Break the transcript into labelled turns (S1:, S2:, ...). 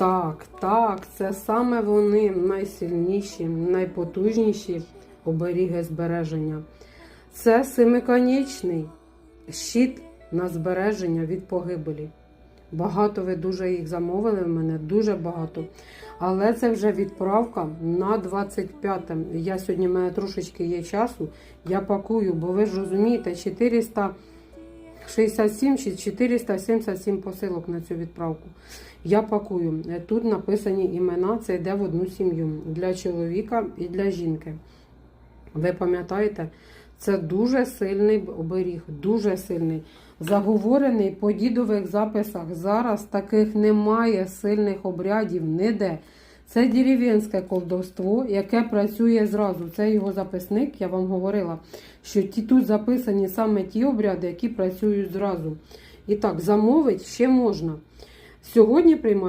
S1: Так, так, це саме вони найсильніші, найпотужніші оберіги збереження. Це семиконічний щит на збереження від погибелі. Багато ви дуже їх замовили в мене, дуже багато. Але це вже відправка на 25 Я сьогодні в мене трошечки є часу. Я пакую, бо ви ж розумієте, 400. 67 477 посилок на цю відправку. Я пакую. Е, тут написані імена, це йде в одну сім'ю для чоловіка і для жінки. Ви пам'ятаєте, це дуже сильний оберіг, дуже сильний. Заговорений по дідових записах. Зараз таких немає сильних обрядів ніде. Це дерев'янське колдовство, яке працює зразу. Це його записник, я вам говорила, що ті тут записані саме ті обряди, які працюють зразу. І так, замовить ще можна. Сьогодні приймаю.